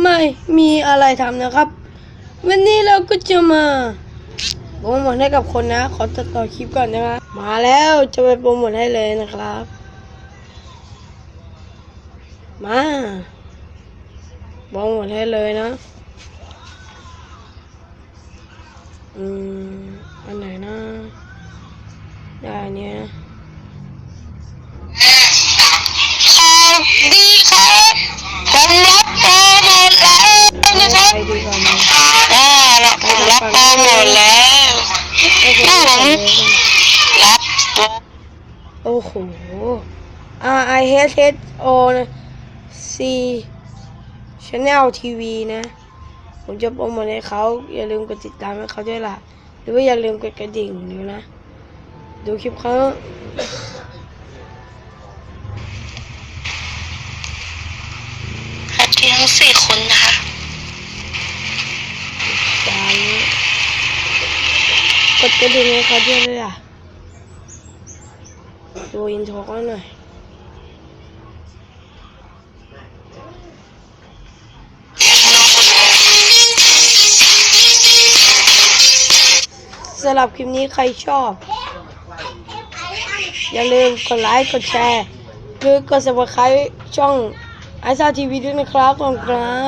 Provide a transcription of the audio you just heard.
ไม่มีอะไรทำนะครับ วันนี้เราก็จะมาโปรโมทให้กับคนนะ ขอตัดต่อคลิปก่อนนะครับมาแล้วจะไปโปรโมทให้เลยนะครับ มาโปรโมทให้เลยนะ อืม โอ้โห R I H H O นะ C Channel TV นะ ผมจะโปรโมทให้เขาอย่าลืมกดติดตามให้เขาด้วยล่ะ หรือว่าอย่าลืมกดกระดิ่งดูนะ ดูคลิปเขาครับที่ทั้งสี่คนนะคะจานนี้กดกระดิ่งให้เขาด้วยเลยล่ะ ดูอินโทรเขาหน่อยสำหรับคลิปนี้ใครชอบ อย่าลืมกดไลค์ กดแชร์ หรือกด subscribe ช่องไอซ่าทีวีด้วยนะครับขอบคุณครับ